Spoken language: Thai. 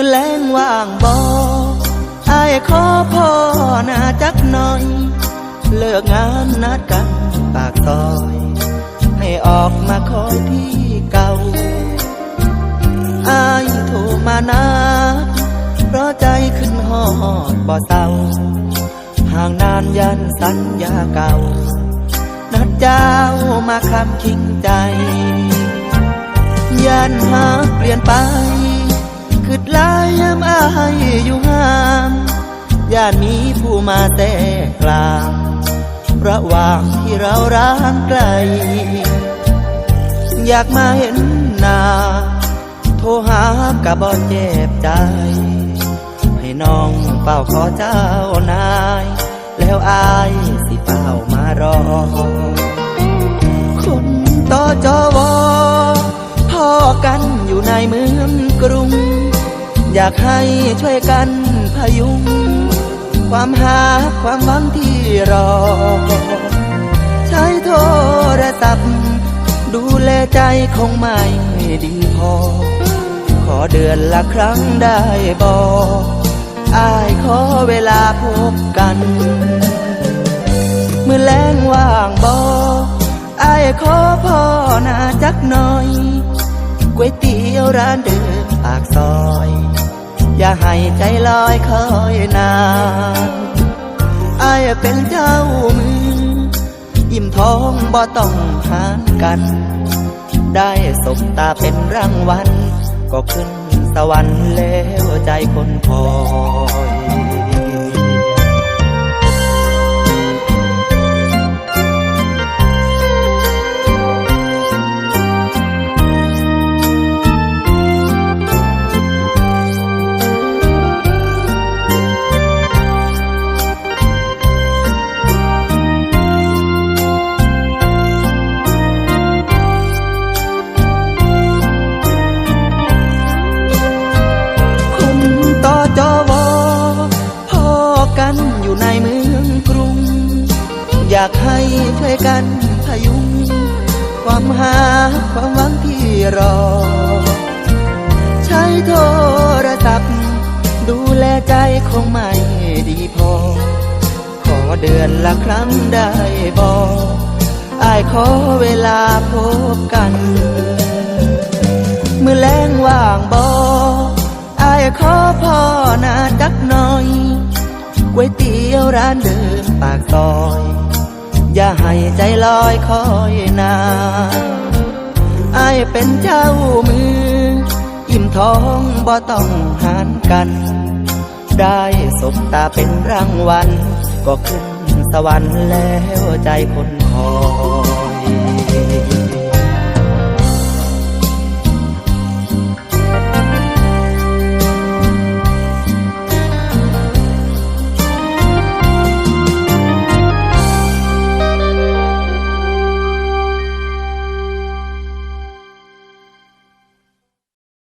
มือแรงว่างบออายขอพ่อหน้าจักหน่อย เลิกงานนัดกันปากซอย ให้ออกมาคอยที่เก่าอายโทรมานะเพราะใจขึ้นหอดบ่เศร้าห่างนานยันสัญญาเก่า นัดเจ้ามาคำคิงใจ ยันหาเปลี่ยนไป ลายยามอายอยู่ห่างย่านมีผู้มาแทรกลางระหว่างที่เราร้างไกล อยากมาเห็นหน้าโทรหากะบ่เจ็บใจ ให้น้องเฝ้าขอเจ้านาย แล้วอายสิเฝ้ามารอ คนต่อจอวอพ่อกันอยู่ในเมืองกรุง อยากให้ช่วยกันพยุง ความหาความหวังที่รอ ใช้โทรศัพท์ ดูแลใจคงไม่ดีพอ ขอเดือนละครั้งได้บอกอายขอเวลาพบกัน เมื่อแรงว่างบออายขอพ่อนาจักหน่อยก๋วยเตี๋ยวร้านเดิมปากซอย อย่าให้ใจลอยคอยนานอายเป็นเจ้ามือยิ่มท้องบ่ต้องหานกัน ได้สบตาเป็นรางวัลก็ขึ้นสวรรค์แล้วใจคนคอย อยู่ในเมืองกรุง อยากให้ช่วยกันพยุง ความหาความหวังที่รอ ใช้โทรศัพท์ ดูแลใจคงไม่ดีพอ ขอเดือนละครั้งได้บอกอายขอเวลาพบกัน เมื่อแรงว่างบออายขอพ่อนาจักหน่อยก๋วยเตี๋ยว ร้านเดิมปากซอย อย่าให้ใจลอยคอยนานอายเป็นเจ้ามือ อิ่มท้องบ่ต้องหารกัน ได้สบตาเป็นรางวัล ก็ขึ้นสวรรค์แล้วใจคนคอย